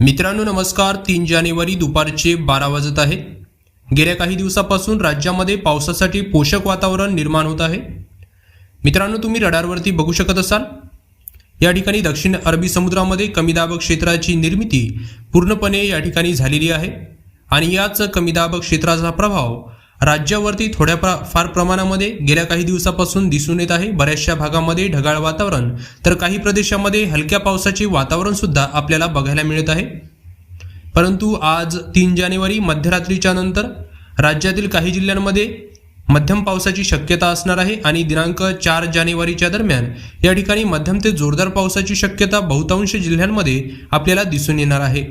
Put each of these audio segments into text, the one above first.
मित्रांनो नमस्कार. तीन जानेवारी दुपारचे बारा वाजत आहे. गेल्या काही दिवसापासून राज्यामध्ये पावसासाठी पोषक वातावरण निर्माण होत आहे. मित्रांनो तुम्ही रडारवरती बघू शकत असाल. या ठिकाणी दक्षिण अरबी समुद्रामध्ये कमी दाब क्षेत्राची निर्मिती पूर्णपणे या ठिकाणी झालेली आहे. आणि याच कमी दाब क्षेत्राचा प्रभाव राज्यावरती थोड्या प्र फार प्रमाणामध्ये गेल्या काही दिवसापासून दिसून येत आहे बऱ्याचशा भागामध्ये ढगाळ वातावरण. तर काही प्रदेशामध्ये हलक्या पावसाचे वातावरण सुद्धा आपल्याला बघायला मिळत आहे. परंतु आज तीन जानेवारी मध्यरात्रीच्या नंतर राज्यातील काही जिल्ह्यांमध्ये मध्यम पावसाची शक्यता असणार आहे आणि दिनांक चार जानेवारीच्या दरम्यान या ठिकाणी मध्यम ते जोरदार पावसाची शक्यता बहुतांश जिल्ह्यांमध्ये आपल्याला दिसून येणार आहे.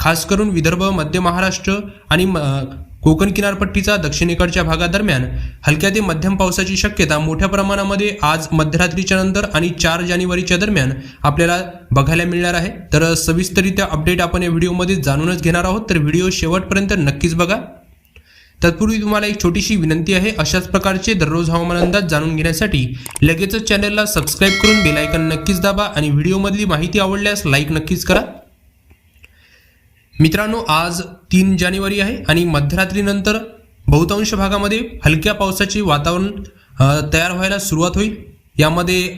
खास करून विदर्भ मध्य महाराष्ट्र आणि म- कोकण किनारपट्टीचा दक्षिणेकडच्या भागादरम्यान हलक्या ते मध्यम पावसाची शक्यता मोठ्या प्रमाणामध्ये आज मध्यरात्रीच्या नंतर आणि चार जानेवारीच्या दरम्यान आपल्याला बघायला मिळणार आहे. तर सविस्तरित्या अपडेट आपण या व्हिडिओमध्ये जाणूनच घेणार आहोत. तर व्हिडिओ शेवटपर्यंत नक्कीच बघा. तत्पूर्वी तुम्हाला एक छोटीशी विनंती आहे. अशाच प्रकारचे दररोज हवामान अंदाज जाणून घेण्यासाठी लगेचच चॅनलला सबस्क्राईब करून बेलायकन नक्कीच दाबा आणि व्हिडिओमधली माहिती आवडल्यास लाईक नक्कीच करा. मित्रांनो आज तीन जानेवारी आहे आणि मध्यरात्रीनंतर बहुतांश भागामध्ये हलक्या पावसाचे वातावरण तयार व्हायला सुरुवात होईल. यामध्ये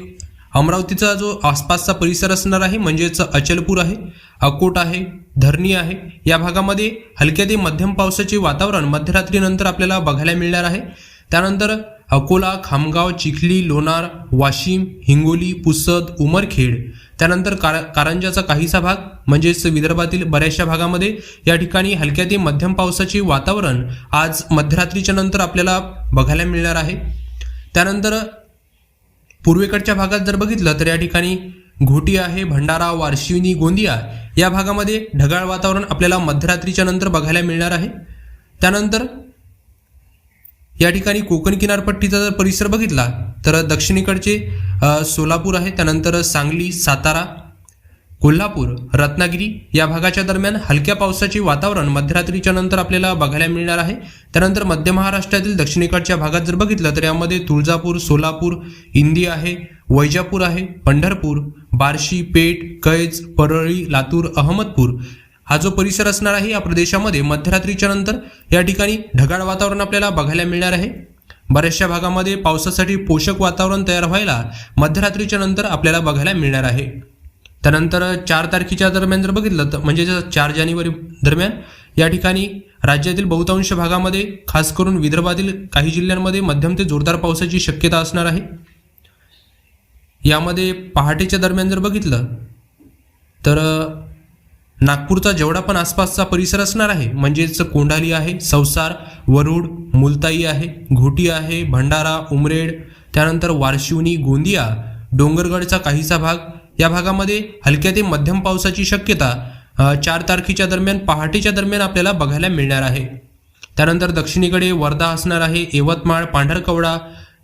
अमरावतीचा जो आसपासचा परिसर असणार आहे म्हणजेच अचलपूर आहे अकोट आहे धरणी आहे या भागामध्ये हलक्या ते मध्यम पावसाचे वातावरण मध्यरात्रीनंतर आपल्याला बघायला मिळणार आहे. त्यानंतर अकोला खामगाव चिखली लोणार वाशिम हिंगोली पुसद उमरखेड त्यानंतर कार कारंजाचा काहीसा भाग म्हणजेच विदर्भातील बऱ्याचशा भागामध्ये या ठिकाणी हलक्या ते मध्यम पावसाचे वातावरण आज मध्यरात्रीच्या नंतर आपल्याला बघायला मिळणार आहे. त्यानंतर पूर्वेकडच्या भागात जर बघितलं तर या ठिकाणी घोटी आहे भंडारा वारशिवनी गोंदिया या भागामध्ये ढगाळ वातावरण आपल्याला मध्यरात्रीच्या नंतर बघायला मिळणार आहे. त्यानंतर या ठिकाणी कोकण किनारपट्टीचा जर परिसर बघितला तर दक्षिणेकडचे सोलापूर आहे त्यानंतर सांगली सातारा कोल्हापूर रत्नागिरी या भागाच्या दरम्यान हलक्या पावसाचे वातावरण मध्यरात्रीच्या नंतर आपल्याला बघायला मिळणार आहे. त्यानंतर मध्य महाराष्ट्रातील दक्षिणेकडच्या भागात जर बघितलं तर यामध्ये तुळजापूर सोलापूर इंदी आहे वैजापूर आहे पंढरपूर बार्शी पेठ कैज परळी लातूर अहमदपूर हा जो परिसर असणार आहे या प्रदेशामध्ये मध्यरात्रीच्या नंतर या ठिकाणी ढगाळ वातावरण आपल्याला बघायला मिळणार आहे. बऱ्याचशा भागामध्ये पावसासाठी पोषक वातावरण तयार व्हायला मध्यरात्रीच्या नंतर आपल्याला बघायला मिळणार आहे. त्यानंतर चार तारखेच्या दरम्यान जर बघितलं तर म्हणजे जर चार जानेवारी दरम्यान या ठिकाणी राज्यातील बहुतांश भागामध्ये खास करून विदर्भातील काही जिल्ह्यांमध्ये मध्यम ते जोरदार पावसाची शक्यता असणार आहे. यामध्ये पहाटेच्या दरम्यान जर बघितलं तर नागपूरचा जेवढा पण आसपासचा परिसर असणार आहे म्हणजेच कोंढाली आहे संसार वरुड मुलताई आहे घोटी आहे भंडारा उमरेड त्यानंतर वारशिवनी गोंदिया डोंगरगडचा काहीसा भाग. या भागामध्ये हलक्या ते मध्यम पावसाची शक्यता चार तारखेच्या दरम्यान पहाटेच्या दरम्यान आपल्याला बघायला मिळणार आहे. त्यानंतर दक्षिणेकडे वर्धा असणार आहे यवतमाळ पांढरकवडा.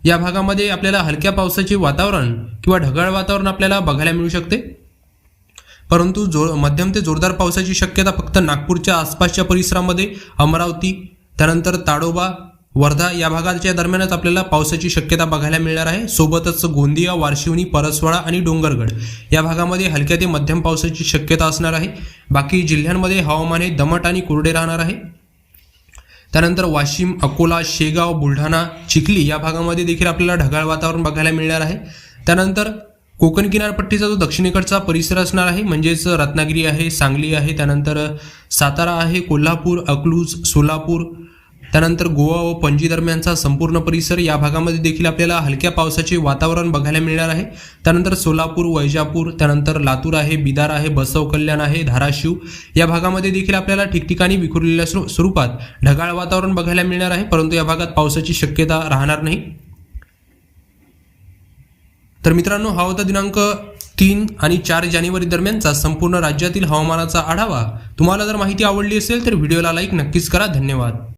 या भागामध्ये आपल्याला हलक्या पावसाचे वातावरण किंवा ढगाळ वातावरण आपल्याला बघायला मिळू शकते. परंतु जो मध्यम ते जोरदार पावसाची शक्यता फक्त नागपूरच्या आसपासच्या परिसरामध्ये अमरावती त्यानंतर ताडोबा वर्धा या भागाच्या दरम्यानच आपल्याला पावसाची शक्यता बघायला मिळणार आहे. सोबतच गोंदिया वारशिवनी परसवाडा आणि डोंगरगड या भागामध्ये हलक्या ते मध्यम पावसाची शक्यता असणार आहे. बाकी जिल्ह्यांमध्ये हवामान हे दमट आणि कोरडे राहणार आहे. त्यानंतर वाशिम अकोला शेगाव बुलढाणा चिखली या भागामध्ये देखील आपल्याला ढगाळ वातावरण बघायला मिळणार आहे. त्यानंतर कोकण किनारपट्टीचा जो दक्षिणेकडचा परिसर असणार आहे म्हणजेच रत्नागिरी आहे सांगली आहे त्यानंतर सातारा आहे कोल्हापूर अकलूज सोलापूर त्यानंतर गोवा व पणजी दरम्यानचा संपूर्ण परिसर या भागामध्ये देखील आपल्याला हलक्या पावसाचे वातावरण बघायला मिळणार आहे. त्यानंतर सोलापूर वैजापूर त्यानंतर लातूर आहे बिदार आहे बसव कल्याण आहे धाराशिव या भागामध्ये देखील आपल्याला ठिकठिकाणी विखुरलेल्या स्वरूपात ढगाळ वातावरण बघायला मिळणार आहे परंतु या भागात पावसाची शक्यता राहणार नाही. तर मित्रांनो हा होता दिनांक तीन आणि चार जानेवारी दरम्यानचा संपूर्ण राज्यातील हवामानाचा आढावा. तुम्हाला जर माहिती आवडली असेल तर व्हिडिओला लाईक नक्कीच करा. धन्यवाद.